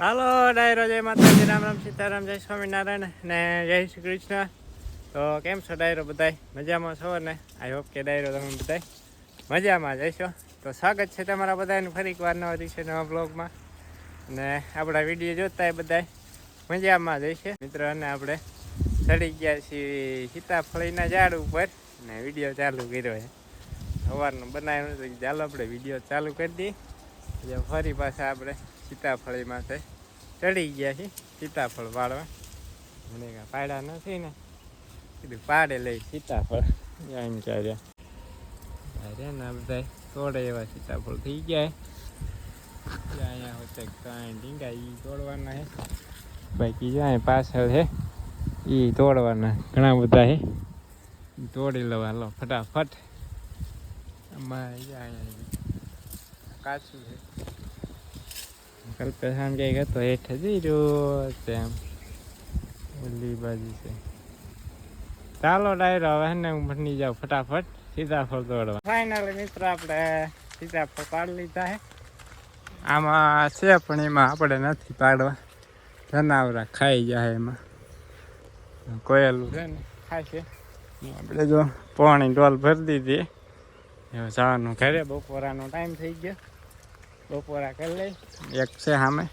ચાલો ડાયરો જય માતાજી, રામ રામ, સીતારામ, જય સ્વામિનારાયણ ને જય શ્રી કૃષ્ણ. તો કેમ છો ડાયરો બધાય? મજામાં છો ને? આઈ હોપ કે ડાયરો તમે બધાય મજામાં જઈશો તો સ્વાગત છે તમારા બધાને ફરી એકવાર નવા દિવસે, નવા બ્લોગમાં ને આપણા વીડિયો જોતા બધાય મજામાં જઈશે મિત્રો, અને આપણે ચડી ગયા છીએ સીતાફળીના ઝાડ ઉપર. ને વીડિયો ચાલુ કર્યો છે. સવારનું બનાવ્યું ચાલો આપણે વીડિયો ચાલુ કરી દઈએ. એટલે ફરી પાછા આપણે સીતાફળી માટે ચડી ગયા છીએ સીતાફળ વાળવા. મને કાંઈ પાડ્યા નથી ને. કીધું પાડે લઈ સીતાફળ. એમ ચાલે અરે બધા તોડે એવા સીતાફળ થઈ ગયા અહીંયા હોતે કાંઈ ઢીંગા એ તોડવાના છે. બાકી જાય પાછળ છે એ તોડવાના ઘણા બધા છે. તોડી લેવા લો ફટાફટ. આમાં જાય કાચું છે. કલ્પેશ આમ ક્યાંક હતો હેઠ જઈ રહ્યો છે ઓલી બાજુ છે. ચાલો ડાયરો હવે ને હું ભણી જાઉં ફટાફટ સીતાફળ દોડવા. ફાઇનલી મિત્ર આપણે સીતાફળ પાડી લીધા હે. આમાં છે પણ એમાં આપણે નથી પાડવા. જનાવરા ખાઈ જાય એમાં. કોયેલું છે ને? ખાય છે. આપણે જો પોણી ડોલ ભરી દીધી. જવાનું ઘરે બપોરાનો ટાઈમ થઈ ગયો. બપોરા કરી લઈ. એક છે સામે.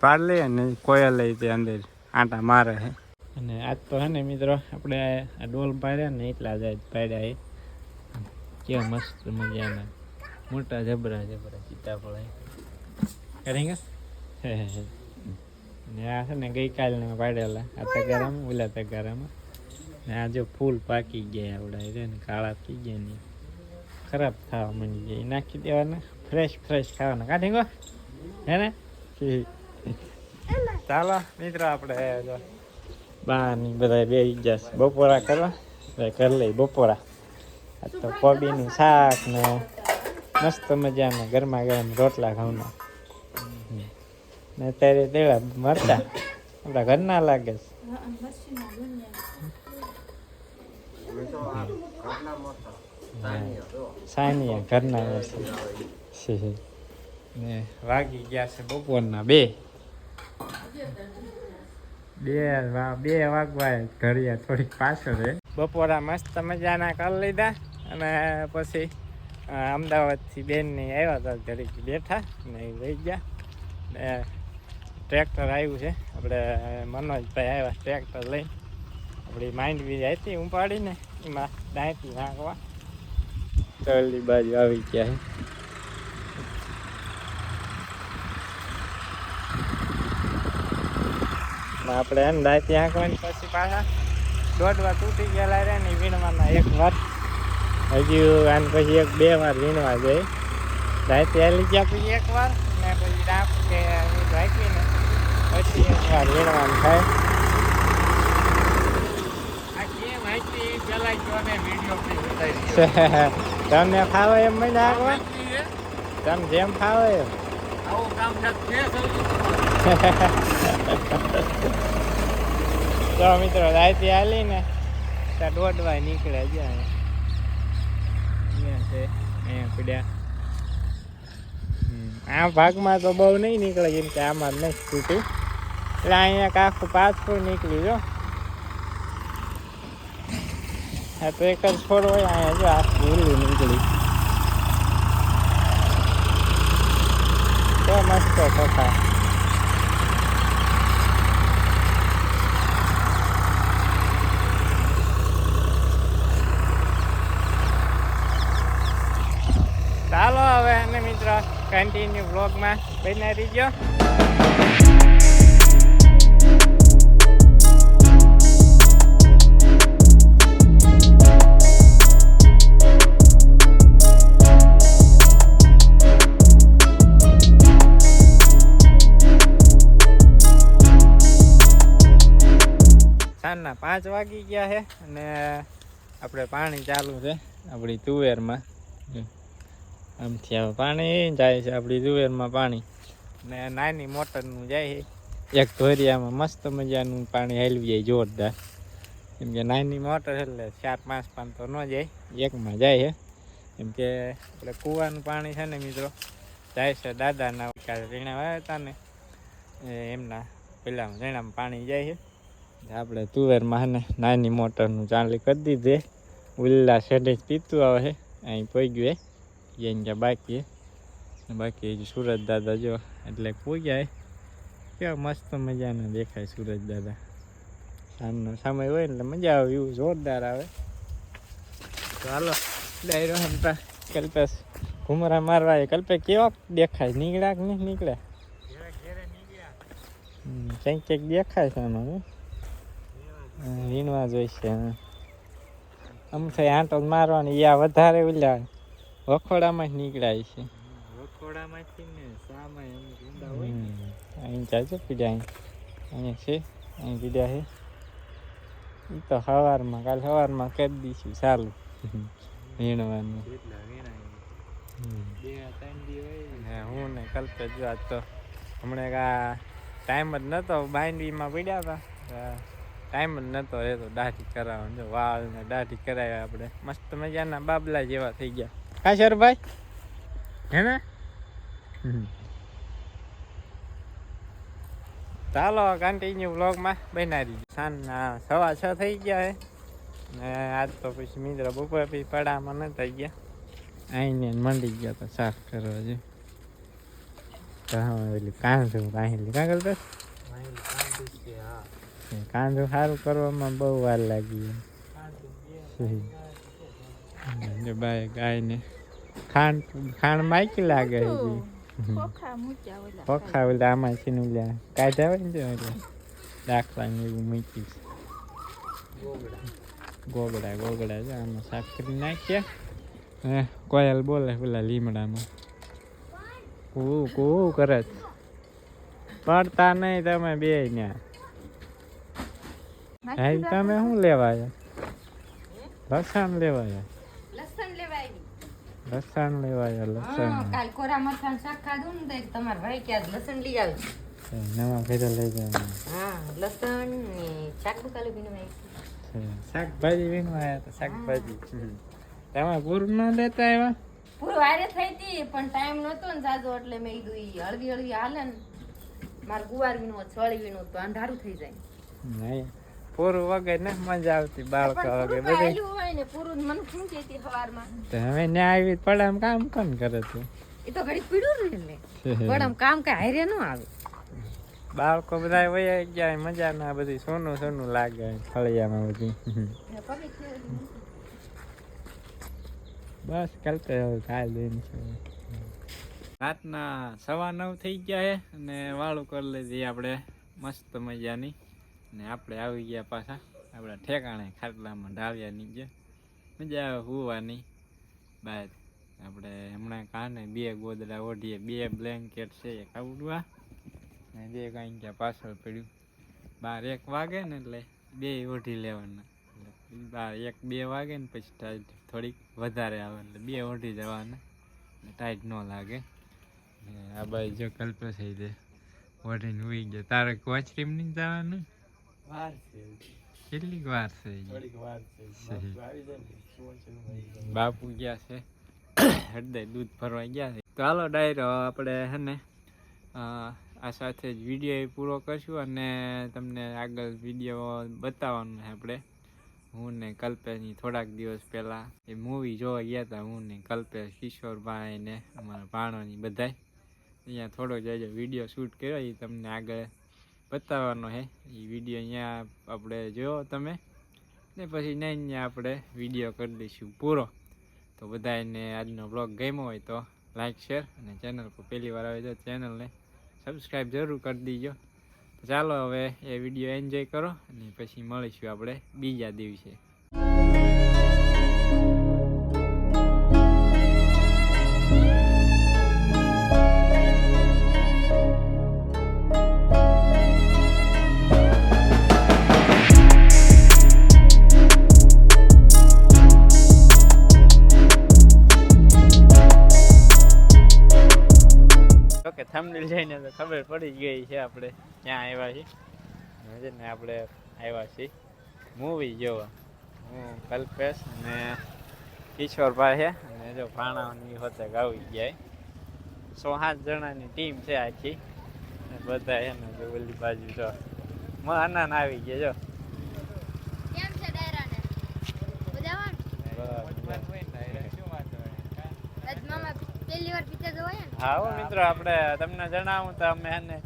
પાડ લઈએ અને કોયલ લઈ તે અંદર. આંટા મારે છે અને આજ તો હે ને મિત્રો આપણે આ ડોલ પાડ્યા ને એટલા જ પાડ્યા એ કેવા મસ્ત મજાના. મોટા જબરા જબરા સીતાફળ કરેંગે ને આ છે ને ગઈકાલના પાડેલા. આ તગારામાં ઓલા તગારામાં. ને આ જો ફૂલ પાકી ગયા આવડા કાળા થઈ ગયા ને. ખરાબ થવા માંડી જાય નાખી દેવાના? ફ્રેશ ફ્રેશ ખાવાના કાઢી ગો હે ને? ચાલો મિત્રો આપણે જો બાની બધા બે જશે બપોરા કરવા? એટલે કરી લઈ બપોરા. આ તો કોબીનું શાક ને મસ્ત મજાના ગરમા ગરમ રોટલા ઘઉંના. ને અત્યારે તેડા મરતા આપણા ઘરના લાગે છે. સાનિયા ઘરના છે ને વાગી ગયા છે બપોરના બે. બે બે વાગવા ઘડિયા થોડીક પાછળ છે બપોરા મસ્ત મજાના કરી લીધા અને પછી અમદાવાદથી અમદાવાદથી બેનની આવ્યા હતા ઘડીક બેઠા ને લઈ ગયા. ને ટ્રેક્ટર આવ્યું છે. આપણે મનોજભાઈ આવ્યા ટ્રેક્ટર લઈ આપણી માઇન્ડ બી હતી ઉપાડીને, એમાં દાંતી નાખવા. તળની બાજુ આવી ગયા આપણે એને દાંતી હાંકવાની પછી પાછા દોઢવા તૂટી ગયેલા રહે ને વીણવાના એક વાર. હજુ આને પછી એક બે વાર વીણવા જાય. દાંતી હાલી ગયા પછી એક વાર ને પછી ડાપ કે હાંકીને પછી એક વાર વીણવાનું થાય. તમને ફાવે એમ મહિને આગવા તમે જેમ ફાવે એમ. તો મિત્રો રાતે હાલી ને ત્યાં દોડવા નીકળે જાય અહીંયા. છે, અહીંયા પડ્યા. આ ભાગમાં તો બહુ નહીં નીકળે કેમ કે આમાં નહીં તૂટ્યું એટલે અહીંયા આખું પાછું નીકળી જો હા તો એક જ છોડ હોય, અહીંયા જો આખું ઊલું નીકળી. તો મસ્ત કથા ચાલો હવે અને મિત્રો કન્ટિન્યુ બ્લોગમાં બન્યા રહીજો સાંજના પાંચ વાગી ગયા છે અને આપણે પાણી ચાલુ છે આપણી તુવેરમાં. આમથી આવે પાણી જાય છે, આપણી તુવેરમાં પાણી. ને નાની મોટરનું જાય છે. એક ધોરિયામાં મસ્ત મજાનું પાણી હેલવી જાય જોરદાર. કેમ કે નાની મોટર એટલે ચાર, પાંચ પાંચ તો ન જાય, એકમાં જાય છે. કેમ કે આપણે કૂવાનું પાણી છે ને મિત્રો, જાય છે દાદાના રીણા આવ્યા હતા ને એમના પેલા રીણામાં પાણી જાય છે. આપણે તુવેરમાં ને નાની મોટરનું ચાલી કરી દીધે ઉલ્લા જ પીતું આવે છે. અહીં પહોંચ્યું એ ત્યાં બાકી બાકી સુરજ દાદા જો એટલે પૂગ્યા કેવા મસ્ત મજાના દેખાય સુરજ દાદા. સાંજનો સમય હોય એટલે મજા આવે એવું જોરદાર આવે. હાલો ડાયરો હમતા કલ્પેશ ઘુમરા મારવા કલ્પે કેવા દેખાય? નીકળ્યા કે નહીં નીકળ્યા? કંઈક કંઈક દેખાય છે. હા, વીણવા જોઈશે. આમ થઈ આંટો મારવાની યા વધારે ઓલા વખોડામાં જ નીકળાય છે. વખોડામાંથી ને સામાં એમ અહીં જાજો અહીં. છે અહીં પીડ્યા છે. એ તો સવારમાં કાલ સવારમાં કરી દઈશું સારું વીણવાનું. હું ને કલ્પે જો આજ તો હમણાં આ ટાઈમ જ નહોતો બાઇન્ડીમાં પડ્યા હતા ટાઈમ જ નહોતો રહેતો દાઢી કરાવવાનો. જો વાળ ને દાઢી કરાવ્યા આપણે મસ્ત મજાના બાબલા જેવા થઈ ગયા. હા શરભાઈ હે ને? ચાલો કન્ટિન્યુ બ્લોગમાં બનાવી સાંજના સવા છ થઈ ગયા હે. ને આજ તો પછી મિત્ર બપોર પછી પડામાં ન થઈ ગયા. આઈને મંડી ગયા તો સાફ કરવા જે. ઓલી કાંધું કાંહેલી કાં કરતો? કાંધું સારું કરવામાં બહુ વાર લાગી. જો બાય ગાયને ખાંડ ખાંડ માયકી લાગે પખા ઓલા આમાં છે ને ઓલા કાઢ્યા હોય ને જો એટલે દાખલાને એવું મૂકીશ ગોગડા ગોગડા છે આમાં સાફ કરી નાખ્યા. હે કોયલ બોલે પેલા લીમડામાં. કૂ કૂ કરે છે. પડતા નહીં તમે બે ત્યાં તમે શું લેવાયા લસણ લેવા આવ્યા લસણ લેવા આવી લસણ લેવાય લસણ. કાલ કોરા મરચાં શાક ખાધું ને તો તમારા ભાઈ કે લસણ લઈ આવ્યો નવા લઈ હા લસણ ને. શાકભાજી તમે પૂરું ન લેતા આવ્યા પૂરું વારે થઈ હતી પણ ટાઈમ નહોતો ને જાજો એટલે મેં કીધું ઈ હળદી હાલે ને. મારે ગુવાર વીણવો છળી તો અંધારું થઈ જાય. નહીં. પૂરું વગર ને મજા આવતી બાળકો વગર. તો બધી ને તો હવે ન્યા આવી પડામ કામ કોણ કરે તું એ તો ઘડી પીડું ને. પણ આમ કામ કઈ હારે ન આવે. બાળકો બધા વયા ગયા મજા ના બધી સોનું સોનું લાગે ફળિયામાં બધી. ને. બસ કાલતે હવે કાલ દિન છે. રાતના સવા નવ થઈ ગયા છે અને વાળું કરી લીધી આપણે મસ્ત મજાની. ને આપણે આવી ગયા પાછા. આપણા ઠેકાણે ખાટલામાં ઢાળ્યા નીચે મજા આવે હોવાની. બહાર આપણે હમણાં કાને બે ગોદડા ઓઢીએ. બે બ્લેન્કેટ છે એક આવડવા. ને બે કાંઈ ગયા પાછળ પડ્યું. બાર એક વાગે ને એટલે બે ઓઢી લેવાના. બાર એક બે વાગે ને પછી ટાઈટ થોડીક વધારે આવે એટલે બે ઓઢી જવાના. ટાઈટ ન લાગે. આ બાઈ જો કલ્પે થઈ દે ઓઢીને ઉઈ ગયા. તારે કોચરીમ નહીં જવાનું? વાર છે કેટલીક વાર છે? થોડીક વાર છે. બાપુ ગયા છે. હૃદય દૂધ ભરવા ગયા છે. તો હાલો ડાયરો આપણે હે ને આ સાથે જ વીડિયો પૂરો કરશું અને તમને આગળ વીડિયો બતાવવાનું છે આપણે. હું ને કલ્પેશની થોડાક દિવસ પહેલાં એ મૂવી જોવા ગયા હતા હું ને કલ્પેશ કિશોરભાઈ ને અમારા ભાણોની બધાય. અહીંયા થોડો જ વીડિયો શૂટ કર્યો એ તમને આગળ બતાવવાનો છે એ વીડિયો અહીંયા આપણે જોયો તમે? ને પછી નહીં અહીંયા આપણે વીડિયો કરી દઈશું પૂરો. તો બધાને આજનો બ્લોગ ગમ્યો હોય તો લાઈક શેર અને ચેનલ પર પહેલી વાર આવે તો ચેનલને સબસ્ક્રાઈબ જરૂર કરી દીજો. ચાલો હવે એ વીડિયો એન્જોય કરો અને પછી મળીશું આપણે બીજા દિવસે. ઓકે થંબનેલ તો ખબર પડી ગઈ છે આપણે. ક્યાં આવ્યા છીએ. છે ને આપણે આવ્યા છીએ. મૂવી જોવા. હું કલ્પેશ ને કિશોરભાઈ છે. અને જો ભાણાની હોતે આવી ગયા. સો સાત જણાની ટીમ છે આખી. બધા એને જો ઓલી બાજુ જો. મહાનાન આવી ગયા, જો કેમ છે ડાયરાને મજામાં આજ મામા પહેલી હા મિત્રો, આપણે તમને જણાવું તો અમે ને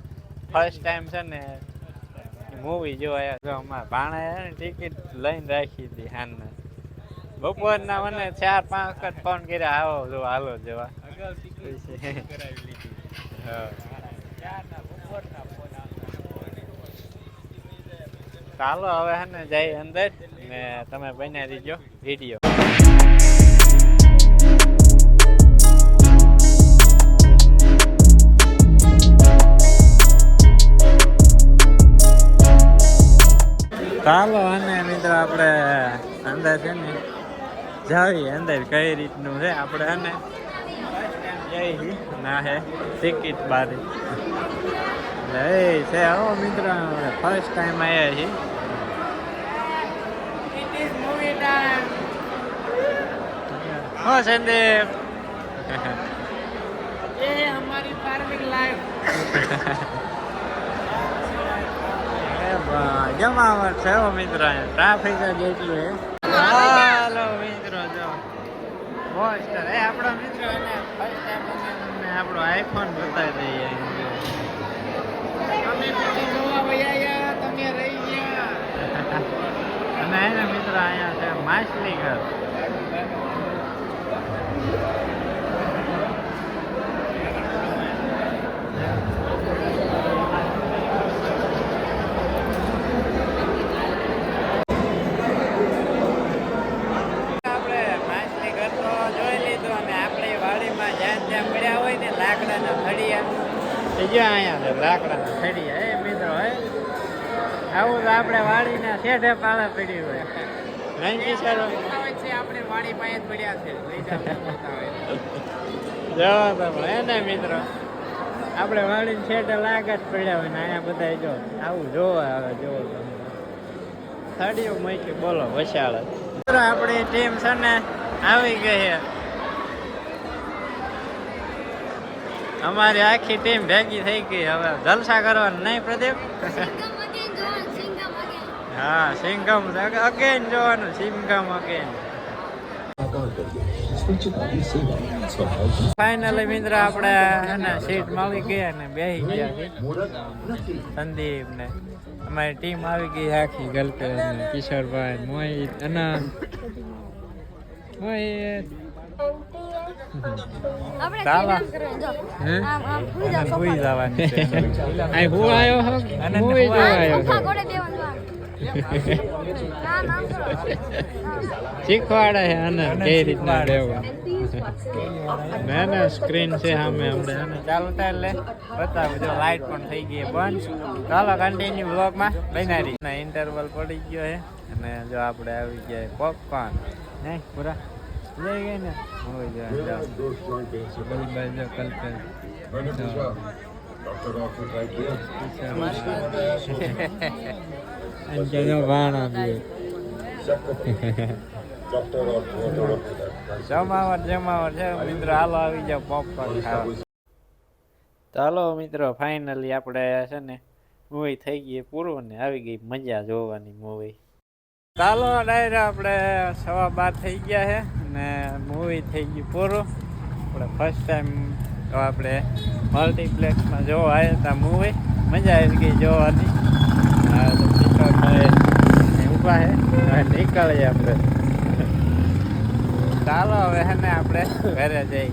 ફર્સ્ટ ટાઈમ છે ને મૂવી જોયા તો અમારા ભાણા ટિકિટ લઈને રાખી હતી હાને બપોરના મને ચાર, પાંચ વખત ફોન કર્યા આવો જો હાલો જવા. ચાલો હવે હે ને જઈ અંદર ને તમે બનાવી દીજો વીડિયો. ચાલો અને મિત્રો આપણે અંદર છે ને જાવી અંદર કઈ રીતનું છે? આપણે અને જઈ ના હે ટિકિટ બારી. લઈ છે હો મિત્ર ફર્સ્ટ ટાઈમ આવ્યા છીએ. હો સંદીપ. એ અમારી ફાર્મિંગ લાઈફ જમાવટ છે મિત્રો ટ્રાફિક જ એટલું હાલો મિત્રો, જો. એ આપણો મિત્રો એને આપણો આઈફોન બતાવી દઈએ પછી જોવા વયા તમે રહી ગયા અને એને મિત્રો અહીંયા છે માછલી ઘર આપણે માછલી ઘર તો જોઈ લીધું અને આપણી વાડીમાં જ્યાં ત્યાં પડ્યા હોય ને લાકડાના થડિયા એ જો અહીંયા લાકડા થડિયા એ મિત્રો હે? આવું તો આપણે વાડીના શેઠે પાળે પડ્યું હોય. સર છે આપણે વાડી પાસે જ પડ્યા છે. જવા તો હે ને મિત્રો? આપણે વાડીને શેઠે લાગ જ પડ્યા હોય ને અહીંયા બધા જો. આવું જોવા આવે જોવો તમે. થડિયું મૂકી બોલો વસાળ. મિત્રો આપણી ટીમ છે ને આવી ગઈ છે. અમારી આખી ટીમ ભેગી થઈ ગઈ હવે. જલસા કરવાનું નહીં પ્રદીપ? હા, સિંગમ અગેન જોવાનું, સિંગમ અગેન ફાઇનલી મિત્ર, આપણે હે ને સીટ મળી ગયા અને બેસી ગયા સંદીપ ને અમારી ટીમ આવી ગઈ આખી ને કિશોરભાઈ, મોહિત અને મોહિત. શીખવાડે છે અને કઈ રીતના રહેવું ના ના સ્ક્રીન છે સામે હમણાં ચાલુ થાય એટલે બતાવું જો લાઈટ પણ થઈ ગઈ બંધ. ચાલો કન્ટિન્યુ બ્લોગમાં બનાવી ને ઇન્ટરવલ પડી ગયો છે. અને જો આપણે આવી ગયા પોપકોર્ન નહીં પૂરા. હોય બધી બાજુ કલ્પે જમાવટ જમાવટ. છે મિત્રો હાલો આવી જાવ પોપકોર્ન ખાવા. ચાલો મિત્રો ફાઇનલી આપણે છે ને મૂવી થઈ ગઈ પૂરું ને આવી ગઈ મજા જોવાની મૂવી ચાલો ડાયરે આપણે સવા બાર થઈ ગયા છે. ને મૂવી થઈ ગયું પૂરું. આપણે ફર્સ્ટ ટાઈમ આપણે મલ્ટીપ્લેક્સમાં જોવા આવ્યા હતા મૂવી મજા આવી ગઈ જોવાની. તો ઊભા છે. નીકળીએ આપણે. ચાલો, હવે ને આપણે ઘરે જઈ